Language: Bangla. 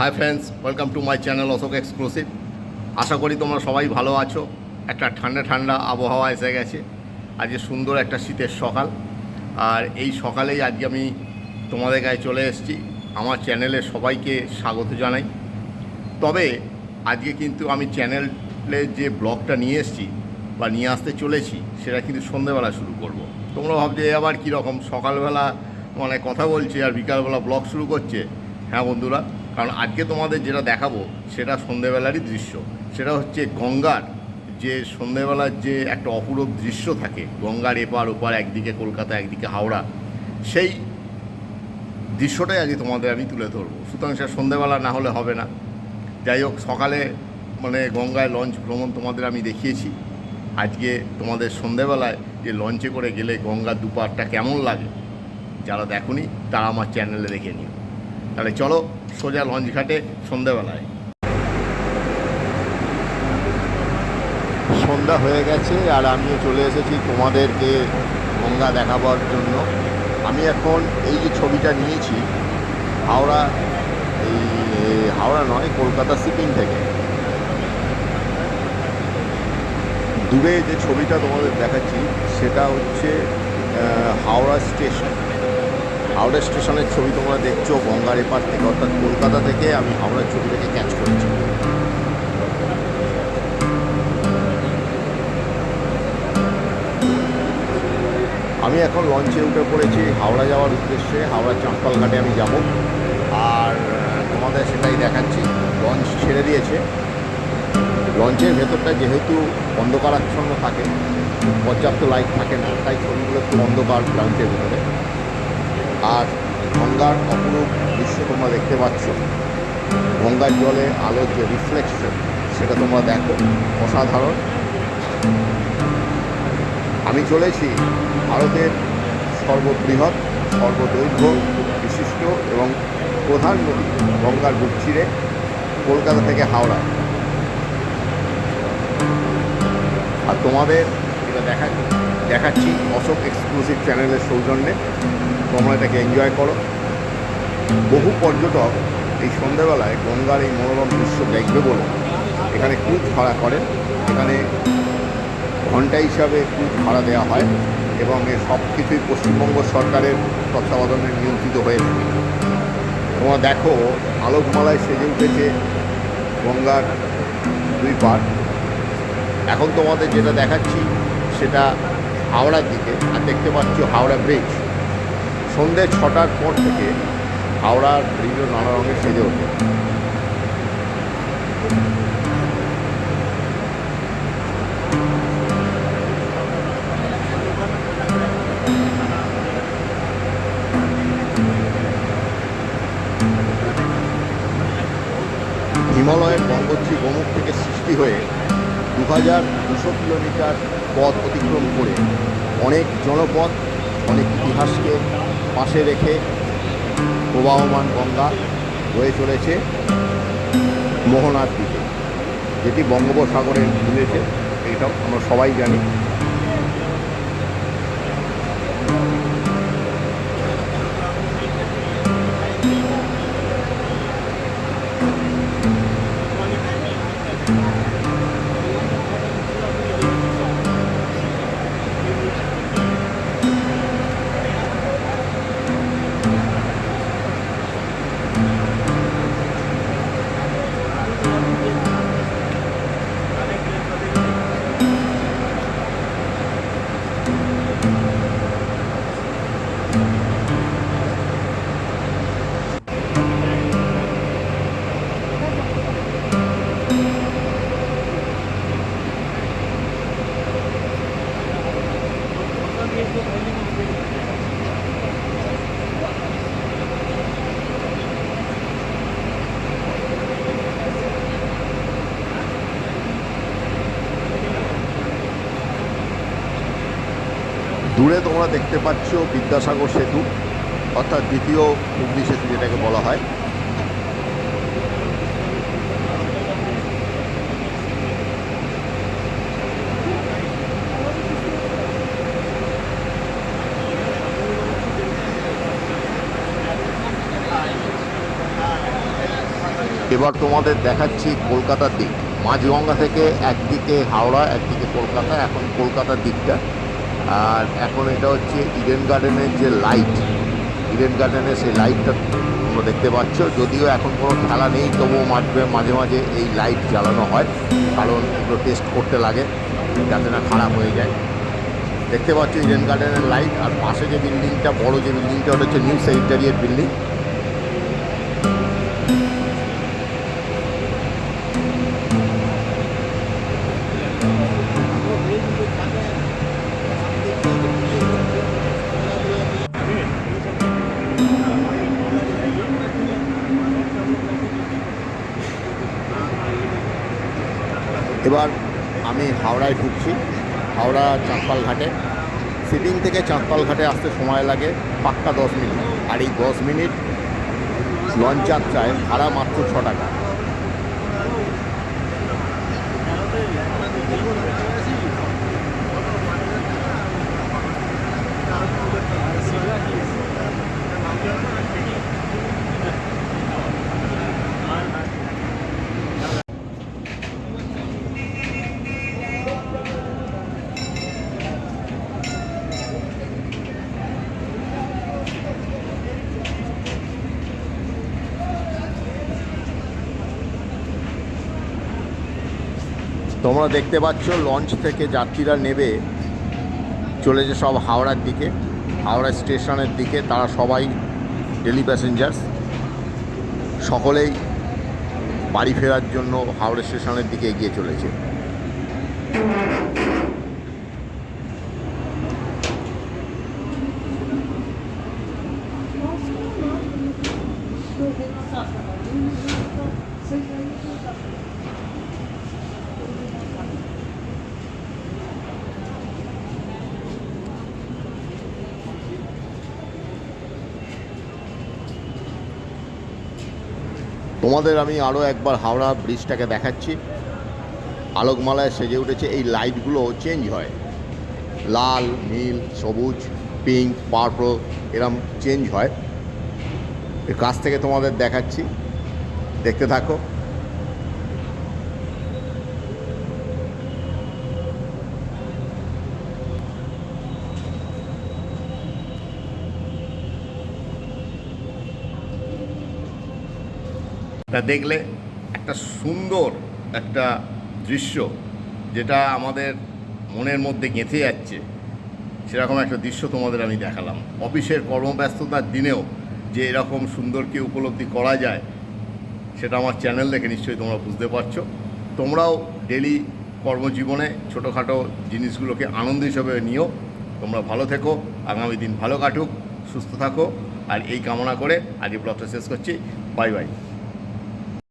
Hi friends welcome to my channel Ashok exclusive আশা করি তোমরা সবাই ভালো আছো। একটা ঠান্ডা ঠান্ডা আবহাওয়া এসে গেছে। আজকে সুন্দর একটা শীতের সকাল। আর এই সকালেই আজকে আমি তোমাদের গায়ে চলে এসেছি। আমার চ্যানেলে সবাইকে স্বাগত জানাই। তবে আজকে কিন্তু আমি চ্যানেলে যে ব্লগটা নিয়ে এসেছি বা নিয়ে আসতে চলেছি, সেটা কিন্তু সন্ধেবেলা শুরু করব। তোমরা ভাবছ, এ আবার কীরকম? সকালবেলা মানে কথা বলছে আর বিকালবেলা ব্লগ শুরু করছে। হ্যাঁ বন্ধুরা কারণ আজকে তোমাদের যেটা দেখাবো, সেটা সন্ধেবেলারই দৃশ্য। সেটা হচ্ছে গঙ্গার যে সন্ধেবেলার যে একটা অপূরূপ দৃশ্য থাকে, গঙ্গার এপার ওপার, একদিকে কলকাতা, একদিকে হাওড়া, সেই দৃশ্যটাই আজকে তোমাদের আমি তুলে ধরবো। সুতরাং সে সন্ধেবেলা না হলে হবে না। যাই হোক, সকালে মানে গঙ্গায় লঞ্চ ভ্রমণ তোমাদের আমি দেখিয়েছি। আজকে তোমাদের সন্ধেবেলায় যে লঞ্চে করে গেলে গঙ্গার দুপারটা কেমন লাগে, যারা দেখুনি, তারা আমার চ্যানেলে দেখে নিও। তাহলে চলো সোজা লঞ্চ ঘাটে সন্ধ্যাবেলায়। সন্ধ্যা হয়ে গেছে আর আমিও চলে এসেছি তোমাদেরকে গঙ্গা দেখাবার জন্য। আমি এখন এই যে ছবিটা নিয়েছি, হাওড়া, এই হাওড়া নয়, কলকাতা শিপিং থেকে। দূরে যে ছবিটা তোমাদের দেখাচ্ছি, সেটা হচ্ছে হাওড়া স্টেশন। হাওড়া স্টেশনের ছবি তোমরা দেখছ, গঙ্গার এপার থেকে, অর্থাৎ কলকাতা থেকে আমি হাওড়ার ছবিটাকে ক্যাচ করেছি। আমি এখন লঞ্চে উঠে পড়েছি হাওড়া যাওয়ার উদ্দেশ্যে হাওড়া চাঁপাল ঘাটে আমি যাব। আর তোমাদের সেটাই দেখাচ্ছি। লঞ্চ ছেড়ে দিয়েছে। লঞ্চের ভেতরটা যেহেতু অন্ধকারাচ্ছন্ন থাকে, পর্যাপ্ত লাইট থাকে না, তাই ছবিগুলো একটু অন্ধকার লঞ্চের ভেতরে। আর গঙ্গার অপরূপ দৃশ্য তোমরা দেখতে পাচ্ছ। গঙ্গার জলে আলোর যে রিফ্লেকশন সেটা তোমরা দেখো। অসাধারণ। আমি চলেছি ভারতের সর্ববৃহৎ, সর্বদৈর্ঘ্য, বিশিষ্ট এবং প্রধান নদী গঙ্গার বুক চিরে কলকাতা থেকে হাওড়া। আর তোমাদের এটা দেখা দেখাচ্ছি অশোক এক্সক্লুসিভ চ্যানেলের সৌজন্যে। তোমরা এটাকে এনজয় করো। বহু পর্যটক এই সন্ধ্যেবেলায় গঙ্গার এই মনোরম দৃশ্য দেখবে বলে এখানে ক্রুজ ভাড়া করেন। এখানে ঘণ্টা হিসাবে ক্রুজ ভাড়া দেওয়া হয় এবং এর সব কিছুই পশ্চিমবঙ্গ সরকারের তত্ত্বাবধানে নিয়ন্ত্রিত হয়ে থাকে। তোমরা দেখো, আলোকমালায় সেজে উঠেছে গঙ্গার দুই পার এখন তোমাদের যেটা দেখাচ্ছি, সেটা হাওড়ার দিকে, আর দেখতে পাচ্ছ হাওড়া ব্রিজ সন্ধ্যে ছটার পর থেকে হাওড়ার ব্রিজও নানা রঙের সেজে ওঠে। হাজার দুশো কিলোমিটার পথ অতিক্রম করে অনেক জনপথ, অনেক ইতিহাসকে পাশে রেখে প্রবাহমান গঙ্গা হয়ে চলেছে মোহনার দিকে, যেটি বঙ্গোপসাগরে মিলেছে এটাও আমরা সবাই জানি। দূরে তোমরা দেখতে পাচ্ছ বিদ্যাসাগর সেতু অর্থাৎ দ্বিতীয় হুগলি সেতু যেটাকে বলা হয়। এবার তোমাদের দেখাচ্ছি কলকাতার দিক। মাঝগঙ্গা থেকে একদিকে হাওড়া, একদিকে কলকাতা, এখন কলকাতার দিকটা। আর এখন এটা হচ্ছে ইডেন গার্ডেনের যে লাইট ইডেন গার্ডেনের সেই লাইটটা তোমরা দেখতে পাচ্ছ। যদিও এখন কোনো খেলা নেই, তবুও মাঝে মাঝে মাঝে এই লাইট জ্বালানো হয়, কারণ এগুলো টেস্ট করতে লাগে, যাতে না খারাপ হয়ে যায়। দেখতে পাচ্ছ ইডেন গার্ডেনের লাইট আর পাশে যে বিল্ডিংটা বড় যে বিল্ডিংটা ওটা হচ্ছে নিউ সেক্রেটারিয়েট বিল্ডিং এবার আমি হাওড়ায় ঢুকছি। হাওড়া চাঁদপাল ঘাটে। সিটিং থেকে চাঁদপাল ঘাটে আসতে সময় লাগে পাক্কা দশ মিনিট। আর এই দশ মিনিট লঞ্চ যাত্রায় ভাড়া মাত্র ছ টাকা। তোমরা দেখতে পাচ্ছ, লঞ্চ থেকে যাত্রীরা নেবে, চলেছে সব হাওড়ার দিকে, হাওড়া স্টেশনের দিকে, তারা সবাই ডেলি প্যাসেঞ্জার্স সকলেই বাড়ি ফেরার জন্য হাওড়া স্টেশনের দিকে এগিয়ে চলেছে। তোমাদের আমি আরও একবার হাওড়া ব্রিজটাকে দেখাচ্ছি। আলোকমালায় সেজে উঠেছে, এই লাইটগুলো চেঞ্জ হয়। লাল, নীল, সবুজ, পিঙ্ক, পার্পল এরম চেঞ্জ হয়। কাছ থেকে তোমাদের দেখাচ্ছি। দেখতে থাকো। তা দেখলে একটা সুন্দর একটা দৃশ্য যেটা আমাদের মনের মধ্যে গেঁথে যাচ্ছে। সেরকম একটা দৃশ্য তোমাদের আমি দেখালাম। অফিসের কর্মব্যস্ততার দিনেও যে এরকম সুন্দরকে উপলব্ধি করা যায়, সেটা আমার চ্যানেল দেখে নিশ্চয়ই তোমরা বুঝতে পারছ। তোমরাও ডেলি কর্মজীবনে ছোটোখাটো জিনিসগুলোকে আনন্দ হিসাবে নিও। তোমরা ভালো থেকো, আগামী দিন ভালো কাটুক, সুস্থ থাকো। আর এই কামনা করে আজকে ব্লগটা শেষ করছি। Bye bye.